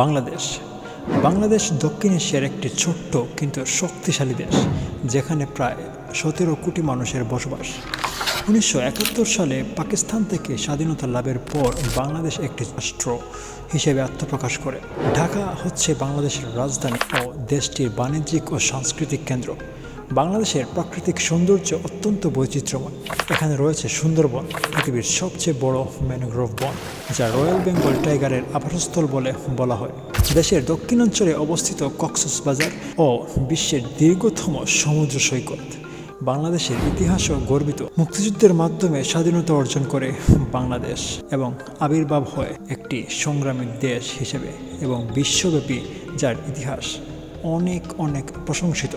বাংলাদেশ। বাংলাদেশ দক্ষিণ এশিয়ার একটি ছোট্ট কিন্তু শক্তিশালী দেশ, যেখানে প্রায় সতেরো কোটি মানুষের বসবাস। উনিশশো একাত্তর সালে পাকিস্তান থেকে স্বাধীনতা লাভের পর বাংলাদেশ একটি রাষ্ট্র হিসেবে আত্মপ্রকাশ করে। ঢাকা হচ্ছে বাংলাদেশের রাজধানী ও দেশটির বাণিজ্যিক ও সাংস্কৃতিক কেন্দ্র। বাংলাদেশের প্রাকৃতিক সৌন্দর্য অত্যন্ত বৈচিত্র্যময়। এখানে রয়েছে সুন্দরবন, পৃথিবীর সবচেয়ে বড় ম্যানগ্রোভ বন, যা রয়্যাল বেঙ্গল টাইগারের আবাসস্থল বলে বলা হয়। দেশের দক্ষিণাঞ্চলে অবস্থিত কক্সবাজার ও বিশ্বের দীর্ঘতম সমুদ্র সৈকত। বাংলাদেশের ইতিহাসও গর্বিত। মুক্তিযুদ্ধের মাধ্যমে স্বাধীনতা অর্জন করে বাংলাদেশ এবং আবির্ভাব হয় একটি সংগ্রামী দেশ হিসেবে এবং বিশ্বব্যাপী যার ইতিহাস অনেক অনেক প্রশংসিত।